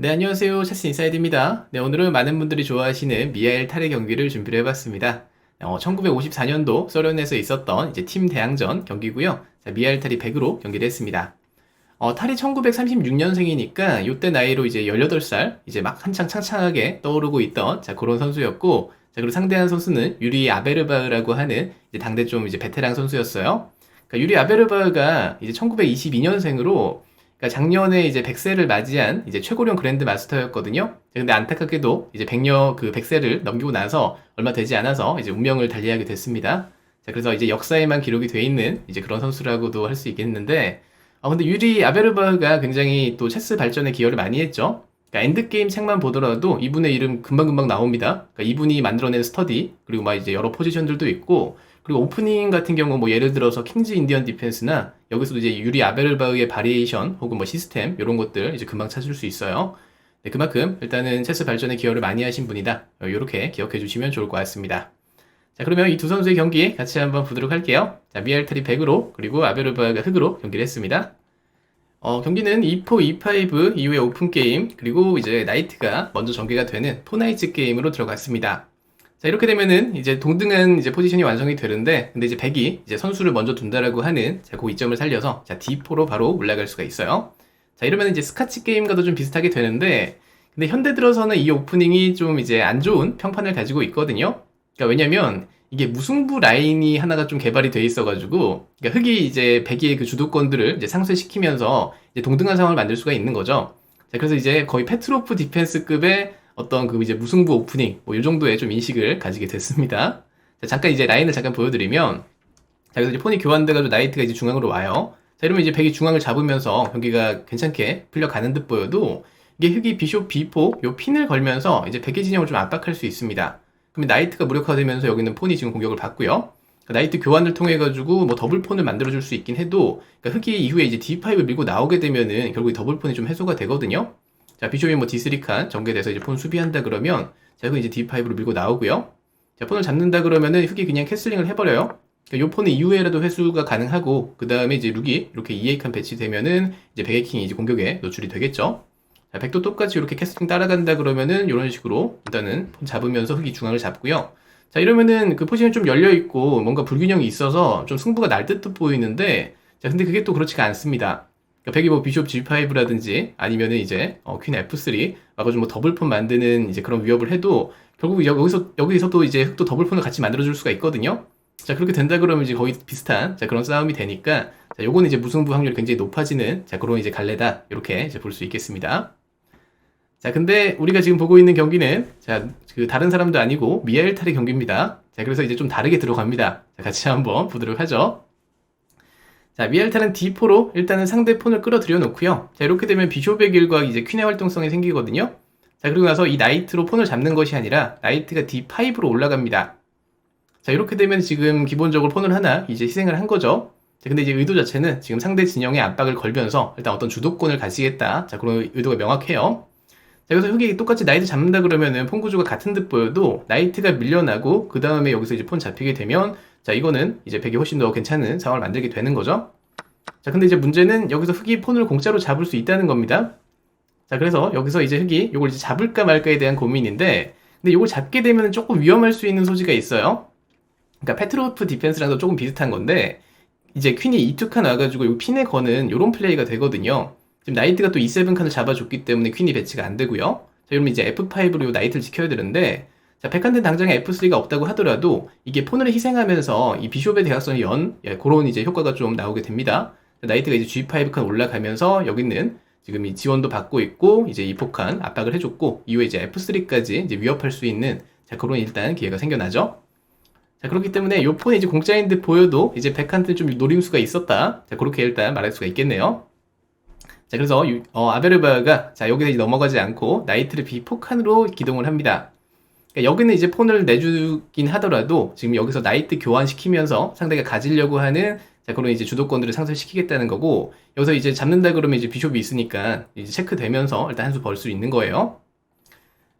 네, 안녕하세요. 체스 인사이드입니다. 네, 오늘은 많은 분들이 좋아하시는 미하엘 탈의 경기를 준비를 해봤습니다. 어, 1954년도 소련에서 있었던 이제 팀 대항전 경기고요. 자, 미하엘 탈이 100으로 경기를 했습니다. 어, 탈이 1936년생이니까 이때 나이로 이제 18살, 이제 막 한창 창창하게 떠오르고 있던 자, 그런 선수였고, 자, 그리고 상대한 선수는 유리 아베르바흐라고 하는 이제 당대 좀 이제 베테랑 선수였어요. 그러니까 유리 아베르바흐가 이제 1922년생으로 그러니까 작년에 이제 100세를 맞이한 이제 최고령 그랜드 마스터였거든요. 근데 안타깝게도 이제 100년 그 100세를 넘기고 나서 얼마 되지 않아서 이제 운명을 달리하게 됐습니다. 자, 그래서 이제 역사에만 기록이 돼 있는 이제 그런 선수라고도 할 수 있겠는데, 아, 근데 유리 아베르바흐가 굉장히 또 체스 발전에 기여를 많이 했죠. 그러니까 엔드게임 책만 보더라도 이분의 이름 금방금방 나옵니다. 그러니까 이분이 만들어낸 스터디, 그리고 막 이제 여러 포지션들도 있고, 그리고 오프닝 같은 경우 뭐 예를 들어서 킹즈 인디언 디펜스나 여기서도 이제 유리 아베르바흐의 바리에이션 혹은 뭐 시스템 이런 것들 이제 금방 찾을 수 있어요. 네, 그만큼 일단은 체스 발전에 기여를 많이 하신 분이다. 이렇게 기억해 주시면 좋을 것 같습니다. 자, 그러면 이 두 선수의 경기 같이 한번 보도록 할게요. 자, 미알탈이 100으로 그리고 아베르바흐가 흑으로 경기를 했습니다. 어, 경기는 E4, E5 이후에 오픈 게임 그리고 이제 나이트가 먼저 전개가 되는 포나이츠 게임으로 들어갔습니다. 자, 이렇게 되면은 이제 동등한 이제 포지션이 완성이 되는데, 근데 이제 백이 이제 선수를 먼저 둔다라고 하는 자, 그 이점을 살려서 자, D4로 바로 올라갈 수가 있어요. 자, 이러면 이제 스카치 게임과도 좀 비슷하게 되는데, 근데 현대 들어서는 이 오프닝이 좀 이제 안 좋은 평판을 가지고 있거든요. 그러니까 왜냐면 이게 무승부 라인이 하나가 좀 개발이 돼 있어가지고, 그러니까 흑이 이제 백이의 그 주도권들을 이제 상쇄시키면서 이제 동등한 상황을 만들 수가 있는 거죠. 자, 그래서 이제 거의 페트로프 디펜스급의 어떤 그 이제 무승부 오프닝 뭐 이 정도의 좀 인식을 가지게 됐습니다. 자, 잠깐 이제 라인을 잠깐 보여드리면 자 그래서 이제 폰이 교환돼가지고 나이트가 이제 중앙으로 와요. 자 이러면 이제 백이 중앙을 잡으면서 경기가 괜찮게 풀려가는 듯 보여도 이게 흑이 비숍 B4 요 핀을 걸면서 이제 백의 진영을 좀 압박할 수 있습니다. 그러면 나이트가 무력화되면서 여기는 폰이 지금 공격을 받고요. 그러니까 나이트 교환을 통해 가지고 뭐 더블 폰을 만들어 줄 수 있긴 해도 그러니까 흑이 이후에 이제 D5를 밀고 나오게 되면은 결국 더블 폰이 좀 해소가 되거든요. 자, 비숍이 뭐 D3 칸 전개돼서 이제 폰 수비한다 그러면 자, 그 이제 D5로 밀고 나오고요. 자, 폰을 잡는다 그러면은 흑이 그냥 캐슬링을 해버려요. 그러니까 요 폰은 이후에라도 회수가 가능하고 그 다음에 이제 룩이 이렇게 2A 칸 배치되면은 이제 백의 킹이 이제 공격에 노출이 되겠죠. 자, 백도 똑같이 이렇게 캐슬링 따라간다 그러면은 이런 식으로 일단은 폰 잡으면서 흑이 중앙을 잡고요. 자, 이러면은 그 포지션이 좀 열려 있고 뭔가 불균형이 있어서 좀 승부가 날 듯 보이는데 자, 근데 그게 또 그렇지가 않습니다. 백이 뭐 비숍 G5라든지 아니면은 이제 어, 퀸 F3 와가지고 뭐 더블폰 만드는 이제 그런 위협을 해도 결국 여기서 여기서 또 이제 흑도 더블폰을 같이 만들어줄 수가 있거든요. 자 그렇게 된다 그러면 이제 거의 비슷한 자 그런 싸움이 되니까 자 요거는 이제 무승부 확률이 굉장히 높아지는 자 그런 이제 갈래다 이렇게 이제 볼 수 있겠습니다. 자 근데 우리가 지금 보고 있는 경기는 자 그 다른 사람도 아니고 미아엘탈의 경기입니다. 자 그래서 이제 좀 다르게 들어갑니다. 자 같이 한번 보도록 하죠. 자, 미알타는 D4로 일단은 상대 폰을 끌어들여 놓고요. 자, 이렇게 되면 비숍의 길과 이제 퀸의 활동성이 생기거든요. 자, 그리고 나서 이 나이트로 폰을 잡는 것이 아니라 나이트가 D5로 올라갑니다. 자, 이렇게 되면 지금 기본적으로 폰을 하나 이제 희생을 한 거죠. 자, 근데 이제 의도 자체는 지금 상대 진영에 압박을 걸면서 일단 어떤 주도권을 가지겠다. 자, 그런 의도가 명확해요. 자, 그래서 흑이 똑같이 나이트 잡는다 그러면은 폰 구조가 같은 듯 보여도 나이트가 밀려나고 그 다음에 여기서 이제 폰 잡히게 되면 자, 이거는 이제 백이 훨씬 더 괜찮은 상황을 만들게 되는 거죠. 자, 근데 이제 문제는 여기서 흑이 폰을 공짜로 잡을 수 있다는 겁니다. 자, 그래서 여기서 이제 흑이 이걸 이제 잡을까 말까에 대한 고민인데, 근데 이걸 잡게 되면 조금 위험할 수 있는 소지가 있어요. 그러니까 페트로프 디펜스랑도 조금 비슷한 건데, 이제 퀸이 E2 칸 와가지고 이 핀에 거는 이런 플레이가 되거든요. 지금 나이트가 또 E7 칸을 잡아줬기 때문에 퀸이 배치가 안 되고요. 자, 그러면 이제 F5로 이 나이트를 지켜야 되는데, 자, 백한테 당장에 F3가 없다고 하더라도 이게 폰을 희생하면서 이 비숍의 대각선이 연, 예, 그런 이제 효과가 좀 나오게 됩니다. 나이트가 이제 G5 칸 올라가면서 여기는 지금 이 지원도 받고 있고 이제 이 폭한 압박을 해줬고 이후에 이제 F3까지 이제 위협할 수 있는 자 그런 일단 기회가 생겨나죠. 자 그렇기 때문에 요 폰이 이제 공짜인 듯 보여도 이제 백한테 좀 노림수가 있었다. 자 그렇게 일단 말할 수가 있겠네요. 자 그래서 어, 아베르바가 자 여기서 이제 넘어가지 않고 나이트를 비폭한으로 기동을 합니다. 그러니까 여기는 이제 폰을 내주긴 하더라도 지금 여기서 나이트 교환시키면서 상대가 가지려고 하는 자 그런 이제 주도권들을 상쇄시키겠다는 거고 여기서 이제 잡는다 그러면 이제 비숍이 있으니까 이제 체크되면서 일단 한 수 벌 수 있는 거예요.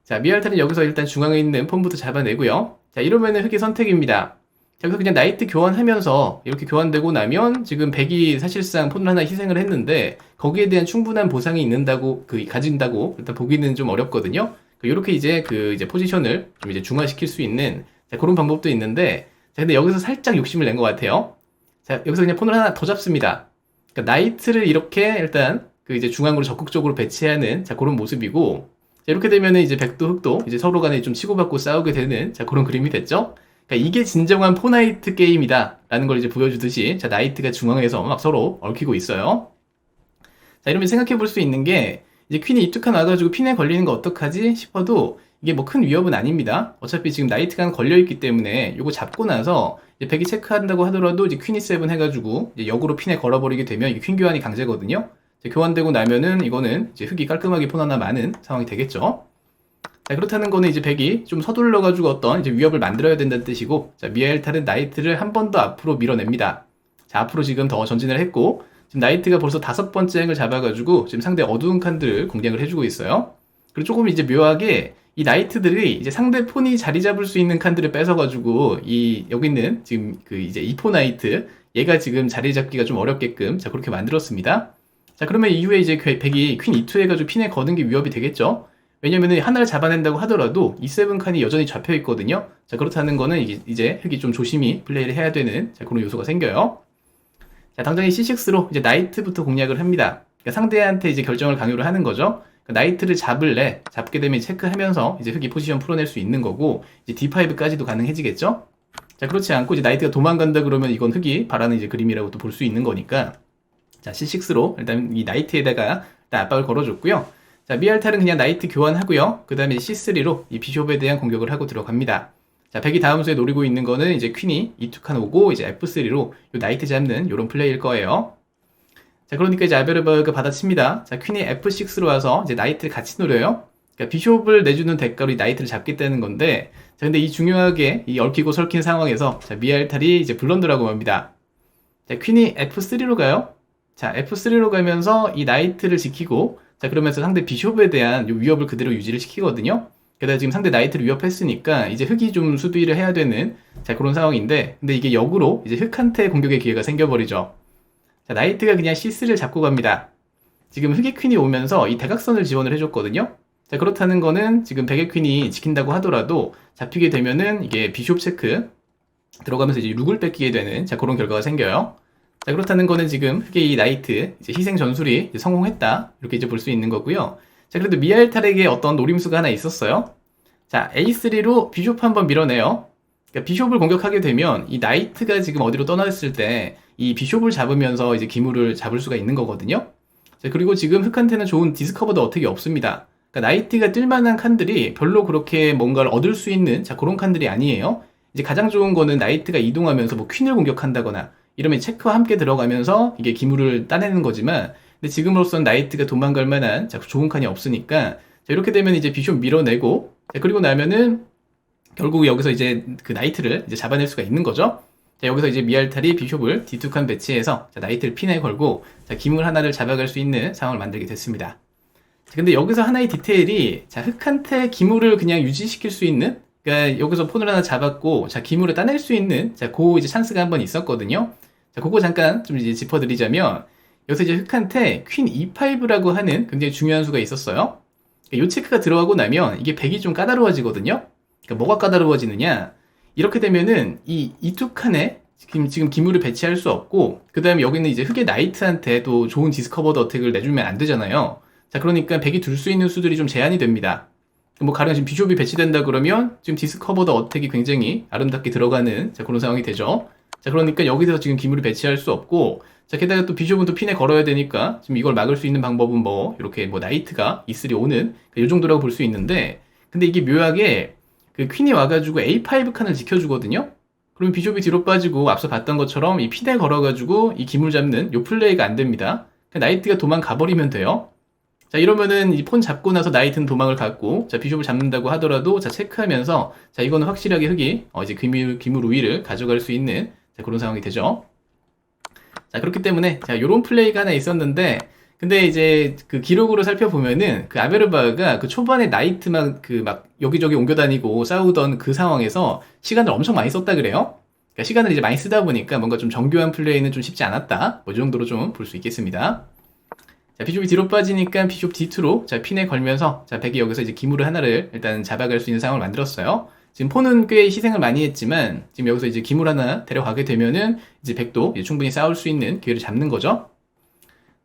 자 미알타는 여기서 일단 중앙에 있는 폰부터 잡아내고요. 자 이러면은 흑의 선택입니다. 자, 그래서 그냥 나이트 교환하면서 이렇게 교환되고 나면 지금 백이 사실상 폰을 하나 희생을 했는데 거기에 대한 충분한 보상이 있는다고 그 가진다고 일단 보기는 좀 어렵거든요. 이렇게 이제 그 이제 포지션을 좀 이제 중화시킬 수 있는 자, 그런 방법도 있는데 자, 근데 여기서 살짝 욕심을 낸 것 같아요. 자, 여기서 그냥 폰을 하나 더 잡습니다. 그러니까 나이트를 이렇게 일단 그 이제 중앙으로 적극적으로 배치하는 자, 그런 모습이고 자, 이렇게 되면은 이제 백도 흑도 이제 서로 간에 좀 치고받고 싸우게 되는 자, 그런 그림이 됐죠. 그러니까 이게 진정한 포나이트 게임이다 라는 걸 이제 보여주듯이 자, 나이트가 중앙에서 막 서로 얽히고 있어요. 자, 이러면 생각해 볼 수 있는 게 이제 퀸이 이툭한 와가지고 핀에 걸리는 거 어떡하지 싶어도 이게 뭐 큰 위협은 아닙니다. 어차피 지금 나이트가 걸려있기 때문에 이거 잡고 나서 이제 백이 체크한다고 하더라도 이제 퀸이 세븐 해가지고 이제 역으로 핀에 걸어버리게 되면 이게 퀸 교환이 강제거든요. 교환되고 나면은 이거는 이제 흙이 깔끔하게 폰 하나 많은 상황이 되겠죠. 자, 그렇다는 거는 이제 백이 좀 서둘러가지고 어떤 이제 위협을 만들어야 된다는 뜻이고, 자, 미아엘탈은 나이트를 한 번 더 앞으로 밀어냅니다. 자, 앞으로 지금 더 전진을 했고, 지금 나이트가 벌써 다섯 번째 행을 잡아가지고, 지금 상대 어두운 칸들을 공략을 해주고 있어요. 그리고 조금 이제 묘하게 이 나이트들이 이제 상대 폰이 자리 잡을 수 있는 칸들을 뺏어가지고 이 여기 있는 지금 그 이제 이포 나이트 얘가 지금 자리 잡기가 좀 어렵게끔 자 그렇게 만들었습니다. 자 그러면 이후에 이제 백이 퀸 E2 해가지고 핀에 거는 게 위협이 되겠죠. 왜냐면은 하나를 잡아낸다고 하더라도 E7 칸이 여전히 잡혀 있거든요. 자 그렇다는 거는 이제 흑이 좀 조심히 플레이를 해야 되는 자 그런 요소가 생겨요. 자 당장 이 C6로 이제 나이트부터 공략을 합니다. 그러니까 상대한테 이제 결정을 강요를 하는 거죠. 그 나이트를 잡을래 잡게 되면 체크하면서 이제 흑이 포지션 풀어낼 수 있는 거고 이제 D5까지도 가능해지겠죠. 자 그렇지 않고 이제 나이트가 도망간다 그러면 이건 흑이 바라는 이제 그림이라고 또 볼 수 있는 거니까 자 C6로 일단 이 나이트에다가 일단 압박을 걸어줬고요. 자 미알탈은 그냥 나이트 교환하고요. 그 다음에 C3로 이 비숍에 대한 공격을 하고 들어갑니다. 자 백이 다음 수에 노리고 있는 거는 이제 퀸이 이툭한 오고 이제 F3로 요 나이트 잡는 요런 플레이일 거예요. 자, 그러니까 이제 알베르버가 받아칩니다. 자, 퀸이 F6로 와서 이제 나이트를 같이 노려요. 그러니까 비숍을 내주는 대가로 이 나이트를 잡겠다는 건데, 자, 근데 이 중요하게 이 얽히고 설킨 상황에서 자, 미알탈이 이제 블런드라고 합니다. 자, 퀸이 F3로 가요. 자, F3로 가면서 이 나이트를 지키고, 자, 그러면서 상대 비숍에 대한 요 위협을 그대로 유지를 시키거든요. 게다가 지금 상대 나이트를 위협했으니까 이제 흑이 좀 수비를 해야 되는 자, 그런 상황인데, 근데 이게 역으로 이제 흑한테 공격의 기회가 생겨버리죠. 자, 나이트가 그냥 C3를 잡고 갑니다. 지금 흑의 퀸이 오면서 이 대각선을 지원을 해줬거든요. 자, 그렇다는 거는 지금 백의 퀸이 지킨다고 하더라도 잡히게 되면은 이게 비숍 체크 들어가면서 이제 룩을 뺏기게 되는 자, 그런 결과가 생겨요. 자, 그렇다는 거는 지금 흑의 이 나이트 이제 희생 전술이 이제 성공했다. 이렇게 이제 볼 수 있는 거고요. 자, 그래도 미알탈에게 어떤 노림수가 하나 있었어요. 자, A3로 비숍 한번 밀어내요. 그러니까 비숍을 공격하게 되면 이 나이트가 지금 어디로 떠났을 때 이 비숍을 잡으면서 이제 기물을 잡을 수가 있는 거거든요. 자, 그리고 지금 흑한테는 좋은 디스커버도 어떻게 없습니다. 그러니까 나이트가 뜰만한 칸들이 별로 그렇게 뭔가를 얻을 수 있는 자 그런 칸들이 아니에요. 이제 가장 좋은 거는 나이트가 이동하면서 뭐 퀸을 공격한다거나 이러면 체크와 함께 들어가면서 이게 기물을 따내는 거지만 근데 지금으로선 나이트가 도망갈 만한 자 좋은 칸이 없으니까 자, 이렇게 되면 이제 비숍 밀어내고 자, 그리고 나면은 결국 여기서 이제 그 나이트를 이제 잡아낼 수가 있는 거죠. 자, 여기서 이제 미알탈이 비숍을 뒤툭한 배치해서 자, 나이트를 핀에 걸고 자, 기물 하나를 잡아갈 수 있는 상황을 만들게 됐습니다. 자, 근데 여기서 하나의 디테일이 자, 흑한테 기물을 그냥 유지시킬 수 있는 그러니까 여기서 폰을 하나 잡았고 자, 기물을 따낼 수 있는 자, 그 이제 찬스가 한 번 있었거든요. 자, 그거 잠깐 좀 이제 짚어드리자면 여기서 이제 흑한테 퀸 E5라고 하는 굉장히 중요한 수가 있었어요. 이 체크가 들어가고 나면 이게 백이 좀 까다로워지거든요. 그러니까 뭐가 까다로워지느냐? 이렇게 되면은 이 이두 칸에 지금 지금 기물을 배치할 수 없고 그 다음에 여기는 이제 흑의 나이트한테 도 좋은 디스커버드 어택을 내주면 안 되잖아요. 자 그러니까 백이 둘 수 있는 수들이 좀 제한이 됩니다. 뭐 가령 지금 비숍이 배치된다 그러면 지금 디스커버드 어택이 굉장히 아름답게 들어가는 자 그런 상황이 되죠. 자 그러니까 여기서 지금 기물을 배치할 수 없고 자 게다가 또 비숍은 또 핀에 걸어야 되니까 지금 이걸 막을 수 있는 방법은 뭐 이렇게 뭐 나이트가 E3 오는 이 정도라고 볼 수 있는데 근데 이게 묘하게 그 퀸이 와가지고 A5 칸을 지켜주거든요. 그럼 비숍이 뒤로 빠지고 앞서 봤던 것처럼 이 핀에 걸어가지고 이 기물 잡는 요 플레이가 안 됩니다. 나이트가 도망가 버리면 돼요. 자 이러면은 이 폰 잡고 나서 나이트는 도망을 갔고 자 비숍을 잡는다고 하더라도 자 체크하면서 자 이거는 확실하게 흑이 어 이제 기물 기물 우위를 가져갈 수 있는 자 그런 상황이 되죠. 자 그렇기 때문에 자 요런 플레이가 하나 있었는데 근데 이제 그 기록으로 살펴보면은 그 아베르바가 그 초반에 나이트만 그 막 여기저기 옮겨 다니고 싸우던 그 상황에서 시간을 엄청 많이 썼다 그래요. 그러니까 시간을 이제 많이 쓰다 보니까 뭔가 좀 정교한 플레이는 좀 쉽지 않았다. 뭐 이 정도로 좀 볼 수 있겠습니다. 자, 비숍이 뒤로 빠지니까 비숍 D2로 자, 핀에 걸면서 자, 백이 여기서 이제 기물을 하나를 일단 잡아갈 수 있는 상황을 만들었어요. 지금 폰은 꽤 희생을 많이 했지만 지금 여기서 이제 기물 하나 데려가게 되면은 이제 백도 이제 충분히 싸울 수 있는 기회를 잡는 거죠.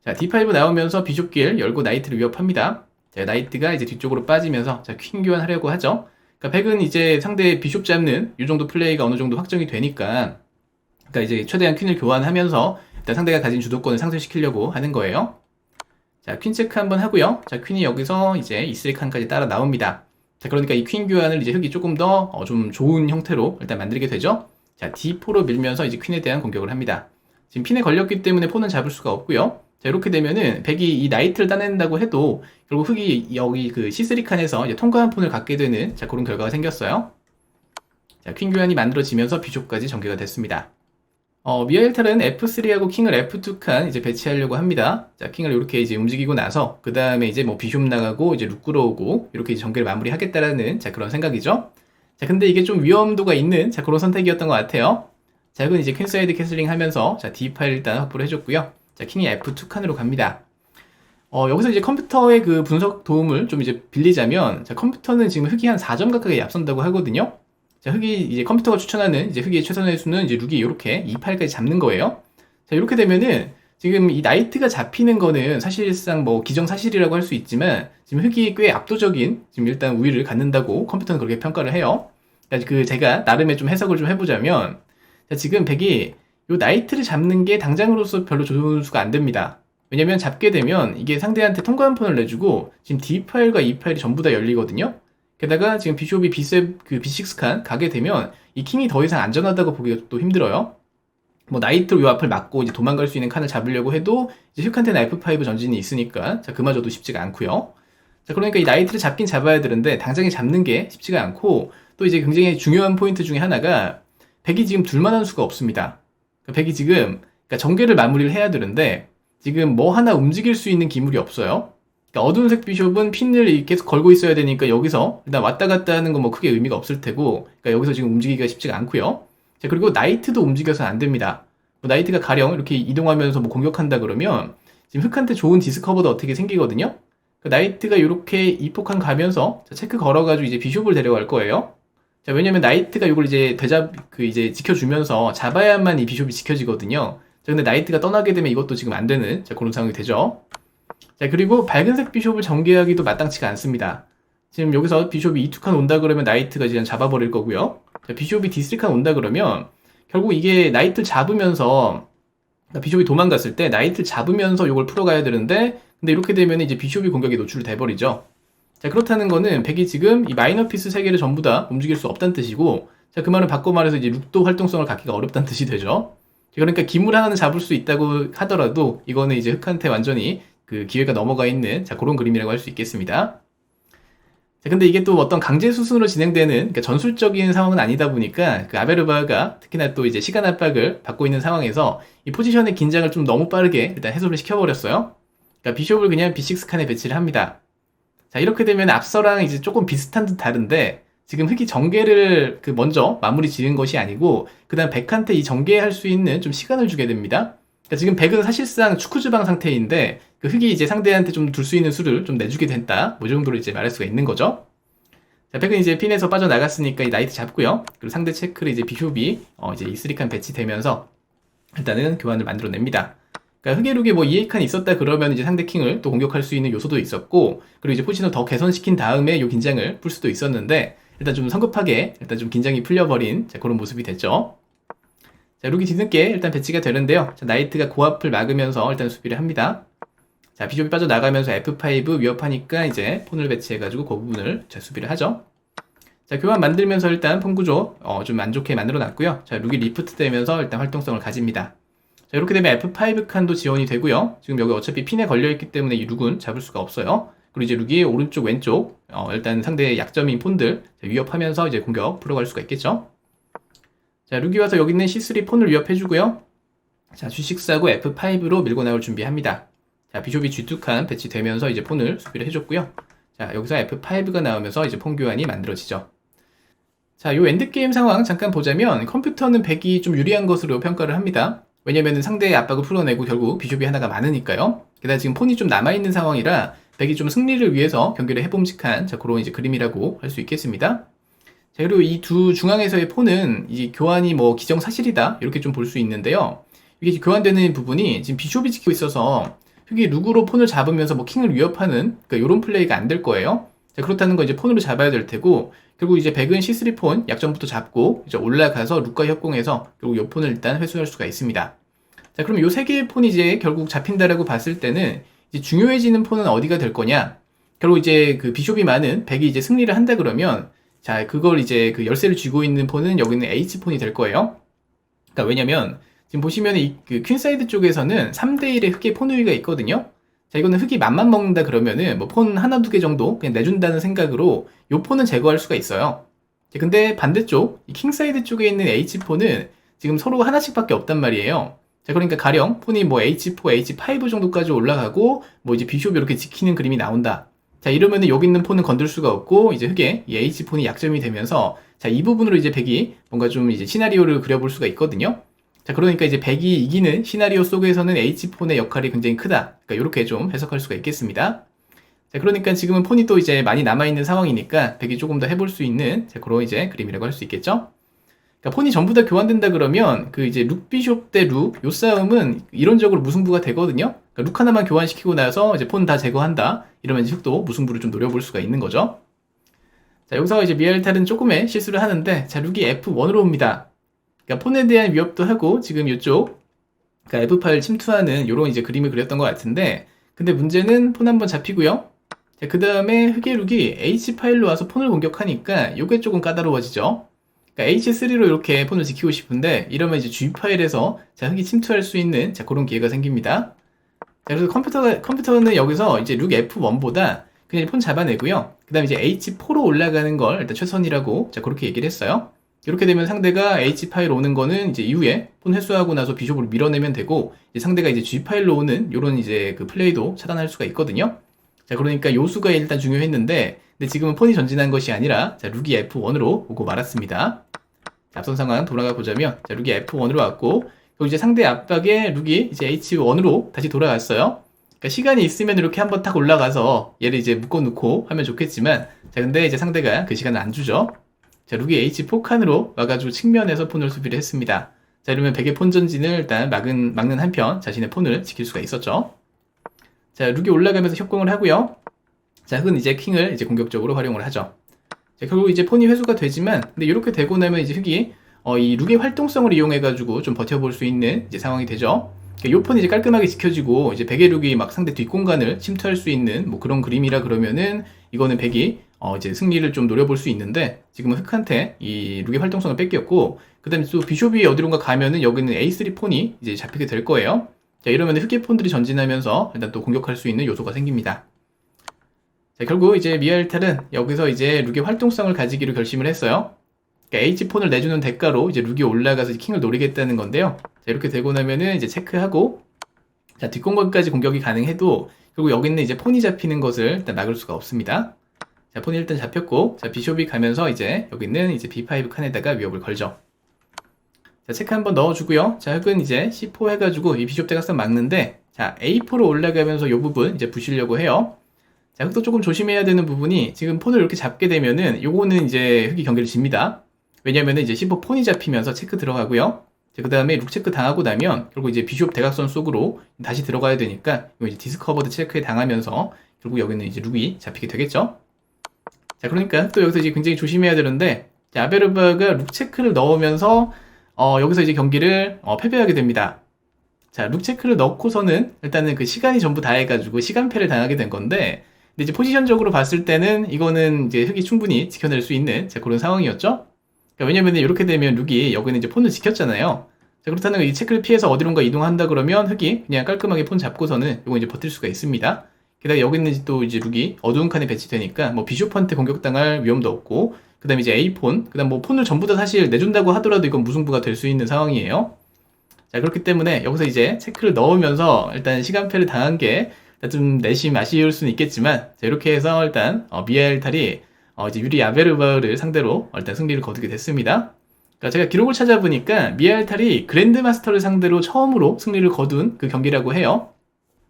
자, D5 나오면서 비숍길 열고 나이트를 위협합니다. 자, 나이트가 이제 뒤쪽으로 빠지면서 자, 퀸 교환하려고 하죠. 그러니까 백은 이제 상대 비숍 잡는 이 정도 플레이가 어느 정도 확정이 되니까 그러니까 이제 최대한 퀸을 교환하면서 일단 상대가 가진 주도권을 상쇄시키려고 하는 거예요. 자, 퀸 체크 한번 하고요. 자, 퀸이 여기서 이제 이스리 칸까지 따라 나옵니다. 자, 그러니까 이 퀸 교환을 이제 흑이 조금 더좀 좋은 형태로 일단 만들게 되죠. 자, D4로 밀면서 이제 퀸에 대한 공격을 합니다. 지금 핀에 걸렸기 때문에 폰은 잡을 수가 없고요. 자, 이렇게 되면은 백이 이 나이트를 따낸다고 해도 결국 흑이 여기 그 C3 칸에서 이제 통과한 폰을 갖게 되는 자, 그런 결과가 생겼어요. 자, 퀸 교환이 만들어지면서 비숍까지 전개가 됐습니다. 어, 미아일탈은 F3하고 킹을 F2 칸 이제 배치하려고 합니다. 자, 킹을 이렇게 이제 움직이고 나서 그 다음에 이제 뭐 비숍 나가고 이제 룩 끌어오고 이렇게 전개를 마무리 하겠다라는 자 그런 생각이죠. 자, 근데 이게 좀 위험도가 있는 자 그런 선택이었던 것 같아요. 자, 이건 이제 퀸사이드 캐슬링 하면서 자 D8 일단 확보를 해줬고요. 자, 킹이 F2 칸으로 갑니다. 어, 여기서 이제 컴퓨터의 그 분석 도움을 좀 이제 빌리자면 자, 컴퓨터는 지금 흑이 한 4점 가까이 앞선다고 하거든요. 자, 흑이 이제 컴퓨터가 추천하는 이제 흑의 최선의 수는 이제 룩이 이렇게 2팔까지 잡는 거예요. 자, 이렇게 되면은 지금 이 나이트가 잡히는 거는 사실상 뭐 기정사실이라고 할 수 있지만 지금 흑이 꽤 압도적인 지금 일단 우위를 갖는다고 컴퓨터는 그렇게 평가를 해요. 그러니까 그 제가 나름의 좀 해석을 좀 해보자면 자, 지금 백이 요 나이트를 잡는 게 당장으로서 별로 좋은 수가 안 됩니다. 왜냐면 잡게 되면 이게 상대한테 통과한 폰을 내주고 지금 D 파일과 E 파일이 전부 다 열리거든요. 게다가 지금 비숍이 B7, 그 B6 칸 가게 되면 이 킹이 더 이상 안전하다고 보기가 또 힘들어요. 뭐 나이트로 요 앞을 막고 이제 도망갈 수 있는 칸을 잡으려고 해도 이제 흑한테는 F5 전진이 있으니까 자 그마저도 쉽지가 않고요. 자 그러니까 이 나이트를 잡긴 잡아야 되는데 당장에 잡는 게 쉽지가 않고 또 이제 굉장히 중요한 포인트 중에 하나가 백이 지금 둘만한 수가 없습니다. 그러니까 백이 지금 그러니까 전개를 마무리를 해야 되는데 지금 뭐 하나 움직일 수 있는 기물이 없어요. 그러니까 어두운색 비숍은 핀을 계속 걸고 있어야 되니까 여기서 일단 왔다 갔다 하는 건 뭐 크게 의미가 없을 테고 그러니까 여기서 지금 움직이기가 쉽지가 않고요. 자 그리고 나이트도 움직여서 안 됩니다. 뭐 나이트가 가령 이렇게 이동하면서 뭐 공격한다 그러면 지금 흑한테 좋은 디스커버도 어떻게 생기거든요. 그 나이트가 이렇게 이폭한 가면서 자, 체크 걸어가지고 이제 비숍을 데려갈 거예요. 자 왜냐면 나이트가 이걸 이제 대잡 그 이제 지켜주면서 잡아야만 이 비숍이 지켜지거든요. 자 근데 나이트가 떠나게 되면 이것도 지금 안 되는 자 그런 상황이 되죠. 자, 그리고 밝은색 비숍을 전개하기도 마땅치가 않습니다. 지금 여기서 비숍이 이투칸 온다 그러면 나이트가 그냥 잡아버릴 거고요. 자, 비숍이 디스리칸 온다 그러면 결국 이게 나이트를 잡으면서 그러니까 비숍이 도망갔을 때 나이트를 잡으면서 이걸 풀어가야 되는데 근데 이렇게 되면 이제 비숍이 공격에 노출돼 버리죠. 자, 그렇다는 거는 백이 지금 이 마이너 피스 세 개를 전부 다 움직일 수 없다는 뜻이고 자, 그 말은 바꿔 말해서 이제 룩도 활동성을 갖기가 어렵다는 뜻이 되죠. 그러니까 기물 하나는 잡을 수 있다고 하더라도 이거는 이제 흑한테 완전히 그 기회가 넘어가 있는 자 그런 그림이라고 할 수 있겠습니다. 자 근데 이게 또 어떤 강제 수순으로 진행되는 그러니까 전술적인 상황은 아니다 보니까 그 아베르바가 특히나 또 이제 시간 압박을 받고 있는 상황에서 이 포지션의 긴장을 좀 너무 빠르게 일단 해소를 시켜버렸어요. 그러니까 비숍을 그냥 B6 칸에 배치를 합니다. 자 이렇게 되면 앞서랑 이제 조금 비슷한 듯 다른데 지금 흑이 전개를 그 먼저 마무리 지은 것이 아니고 그다음 백한테 이 전개할 수 있는 좀 시간을 주게 됩니다. 그러니까 지금 백은 사실상 축구 주방 상태인데 그 흑이 이제 상대한테 좀 둘 수 있는 수를 좀 내주게 된다. 뭐 정도로 이제 말할 수가 있는 거죠. 자, 백은 이제 핀에서 빠져나갔으니까 이 나이트 잡고요. 그리고 상대 체크를 이제 비숍이 어 이제 이스리칸 배치되면서 일단은 교환을 만들어냅니다. 그러니까 흑의 룩에 뭐 이에칸이 있었다 그러면 이제 상대 킹을 또 공격할 수 있는 요소도 있었고 그리고 이제 포지션을 더 개선시킨 다음에 요 긴장을 풀 수도 있었는데 일단 좀 성급하게 일단 좀 긴장이 풀려버린 자, 그런 모습이 됐죠. 자, 룩이 뒤늦게 일단 배치가 되는데요. 자, 나이트가 고압을 막으면서 일단 수비를 합니다. 자, 비숍이 빠져나가면서 F5 위협하니까 이제 폰을 배치해가지고 그 부분을 자, 수비를 하죠. 자, 교환 만들면서 일단 폰 구조 어, 좀 안 좋게 만들어 놨고요. 자, 룩이 리프트 되면서 일단 활동성을 가집니다. 자, 이렇게 되면 F5 칸도 지원이 되고요. 지금 여기 어차피 핀에 걸려있기 때문에 이 룩은 잡을 수가 없어요. 그리고 이제 룩이 오른쪽, 왼쪽, 어, 일단 상대의 약점인 폰들 위협하면서 이제 공격 풀어갈 수가 있겠죠. 자, 룩이 와서 여기 있는 C3 폰을 위협해주고요. 자, G6하고 F5로 밀고 나올 준비합니다. 자, 비숍이 G2칸 배치되면서 이제 폰을 수비를 해줬고요. 자, 여기서 F5가 나오면서 이제 폰 교환이 만들어지죠. 자, 요 엔드게임 상황 잠깐 보자면 컴퓨터는 백이 좀 유리한 것으로 평가를 합니다. 왜냐면 상대의 압박을 풀어내고 결국 비숍이 하나가 많으니까요. 게다가 지금 폰이 좀 남아있는 상황이라 백이 좀 승리를 위해서 경기를 해봄직한 자, 그런 이제 그림이라고 할 수 있겠습니다. 자, 그리고 이 두 중앙에서의 폰은 이 교환이 뭐 기정사실이다 이렇게 좀 볼 수 있는데요. 이게 교환되는 부분이 지금 비숍이 지키고 있어서 흑이 룩으로 폰을 잡으면서 뭐 킹을 위협하는 그러니까 이런 플레이가 안 될 거예요. 자, 그렇다는 건 이제 폰으로 잡아야 될 테고 결국 이제 백은 C3 폰 약점부터 잡고 이제 올라가서 룩과 협공해서 결국 요 폰을 일단 회수할 수가 있습니다. 자, 그럼 요 세 개의 폰이 이제 결국 잡힌다라고 봤을 때는 이제 중요해지는 폰은 어디가 될 거냐? 결국 이제 그 비숍이 많은 백이 이제 승리를 한다 그러면 자, 그걸 이제 그 열쇠를 쥐고 있는 폰은 여기는 H폰이 될 거예요. 그러니까 왜냐면 지금 보시면 이그 퀸사이드 쪽에서는 3대1의 흑의 폰 우위가 있거든요. 자, 이거는 흑이 맘만 먹는다 그러면은 뭐 폰 하나 두 개 정도 그냥 내준다는 생각으로 요 폰은 제거할 수가 있어요. 자, 근데 반대쪽 이 킹사이드 쪽에 있는 H폰은 지금 서로 하나씩밖에 없단 말이에요. 자, 그러니까 가령 폰이 뭐 H4, H5 정도까지 올라가고 뭐 이제 비숍 이렇게 지키는 그림이 나온다. 자, 이러면은 여기 있는 폰은 건들 수가 없고 이제 흑의 이 H폰이 약점이 되면서 자, 이 부분으로 이제 백이 뭔가 좀 이제 시나리오를 그려볼 수가 있거든요. 자, 그러니까 이제 백이 이기는 시나리오 속에서는 H폰의 역할이 굉장히 크다. 그러니까 이렇게 좀 해석할 수가 있겠습니다. 자, 그러니까 지금은 폰이 또 이제 많이 남아 있는 상황이니까 백이 조금 더 해볼 수 있는 자, 그런 이제 그림이라고 할 수 있겠죠. 그러니까 폰이 전부 다 교환된다 그러면 그 이제 룩 비숍 대 룩 요 싸움은 이론적으로 무승부가 되거든요. 그러니까 룩 하나만 교환시키고 나서 이제 폰 다 제거한다. 이러면 이제 흑도 무승부를 좀 노려볼 수가 있는 거죠. 자, 여기서 이제 미알탈은 조금의 실수를 하는데 자, 룩이 F1으로 옵니다. 그러니까 폰에 대한 위협도 하고 지금 이쪽 그러니까 F8 침투하는 이런 이제 그림을 그렸던 것 같은데 근데 문제는 폰 한번 잡히고요. 자, 그 다음에 흑의 룩이 H 파일로 와서 폰을 공격하니까 요게 조금 까다로워지죠. 그러니까 H3로 이렇게 폰을 지키고 싶은데 이러면 이제 G 파일에서 자, 흑이 침투할 수 있는 자, 그런 기회가 생깁니다. 자, 그래서 컴퓨터 컴퓨터는 여기서 이제 룩 F1보다 그냥 폰 잡아내고요. 그 다음에 이제 H4로 올라가는 걸 일단 최선이라고 자, 그렇게 얘기를 했어요. 이렇게 되면 상대가 H 파일 오는 거는 이제 이후에 폰 회수하고 나서 비숍으로 밀어내면 되고 이제 상대가 이제 G 파일로 오는 이런 이제 그 플레이도 차단할 수가 있거든요. 자 그러니까 요수가 일단 중요했는데 근데 지금은 폰이 전진한 것이 아니라 자 룩이 F1으로 오고 말았습니다. 자, 앞선 상황 돌아가 보자면 자 룩이 F1으로 왔고 그리고 이제 상대 압박에 룩이 이제 H1으로 다시 돌아갔어요. 그러니까 시간이 있으면 이렇게 한번 탁 올라가서 얘를 이제 묶어놓고 하면 좋겠지만 자 근데 이제 상대가 그 시간을 안 주죠. 자, 룩이 H4 칸으로 와가지고 측면에서 폰을 수비를 했습니다. 자, 이러면 백의 폰 전진을 일단 막은, 막는 한편 자신의 폰을 지킬 수가 있었죠. 자, 룩이 올라가면서 협공을 하고요. 자, 흑은 이제 킹을 이제 공격적으로 활용을 하죠. 자, 결국 이제 폰이 회수가 되지만, 근데 이렇게 되고 나면 이제 흑이 어, 이 룩의 활동성을 이용해가지고 좀 버텨볼 수 있는 이제 상황이 되죠. 요 폰이 이제 깔끔하게 지켜지고 이제 백의 룩이 막 상대 뒷공간을 침투할 수 있는 뭐 그런 그림이라 그러면은 이거는 백이 어 이제 승리를 좀 노려볼 수 있는데 지금은 흑한테 이 룩의 활동성을 뺏겼고 그다음에 또 비숍이 어디론가 가면은 여기는 A3 폰이 이제 잡히게 될 거예요. 자 이러면 흑의 폰들이 전진하면서 일단 또 공격할 수 있는 요소가 생깁니다. 자 결국 이제 미알탈은 여기서 이제 룩의 활동성을 가지기로 결심을 했어요. 그러니까 H폰을 내주는 대가로 이제 룩이 올라가서 킹을 노리겠다는 건데요. 자, 이렇게 되고 나면은 이제 체크하고 자, 뒷공간까지 공격이 가능해도 결국 여기 있는 이제 폰이 잡히는 것을 일단 막을 수가 없습니다. 자, 폰이 일단 잡혔고 자, 비숍이 가면서 이제 여기 있는 이제 B5 칸에다가 위협을 걸죠. 자, 체크 한번 넣어주고요. 자, 흑은 이제 C4 해가지고 이 비숍 대각선 막는데 자, A4로 올라가면서 이 부분 이제 부시려고 해요. 자, 흑도 조금 조심해야 되는 부분이 지금 폰을 이렇게 잡게 되면은 요거는 이제 흑이 경기를 집니다. 왜냐면은 이제 15 폰이 잡히면서 체크 들어가고요. 그 다음에 룩 체크 당하고 나면 결국 이제 비숍 대각선 속으로 다시 들어가야 되니까 이제 디스커버드 체크에 당하면서 결국 여기는 이제 룩이 잡히게 되겠죠. 자 그러니까 또 여기서 이제 굉장히 조심해야 되는데 아베르바가 룩 체크를 넣으면서 어, 여기서 이제 경기를 어, 패배하게 됩니다. 자, 룩 체크를 넣고서는 일단은 그 시간이 전부 다 해가지고 시간패를 당하게 된 건데, 근데 이제 포지션적으로 봤을 때는 이거는 이제 흑이 충분히 지켜낼 수 있는 자, 그런 상황이었죠. 그러니까 왜냐면 이렇게 되면 룩이 여기는 이제 폰을 지켰잖아요. 자, 그렇다는 이 체크를 피해서 어디론가 이동한다 그러면 흑이 그냥 깔끔하게 폰 잡고서는 이거 이제 버틸 수가 있습니다. 게다가 여기는 또 이제 룩이 어두운 칸에 배치되니까 뭐 비숍한테 공격당할 위험도 없고 그 다음에 이제 A폰 그 다음 뭐 폰을 전부 다 사실 내준다고 하더라도 이건 무승부가 될 수 있는 상황이에요. 자 그렇기 때문에 여기서 이제 체크를 넣으면서 일단 시간패를 당한 게 좀 내심 아쉬울 수는 있겠지만 자, 이렇게 해서 일단 어, 미알탈이 어, 이제 유리 아베르바를 상대로 일단 승리를 거두게 됐습니다. 그러니까 제가 기록을 찾아보니까 미알탈이 그랜드마스터를 상대로 처음으로 승리를 거둔 그 경기라고 해요.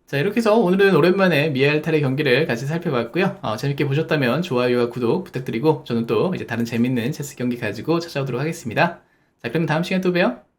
자, 이렇게 해서 오늘은 오랜만에 미알탈의 경기를 같이 살펴봤고요. 어, 재밌게 보셨다면 좋아요와 구독 부탁드리고 저는 또 이제 다른 재밌는 체스 경기 가지고 찾아오도록 하겠습니다. 자, 그럼 다음 시간에 또 봬요.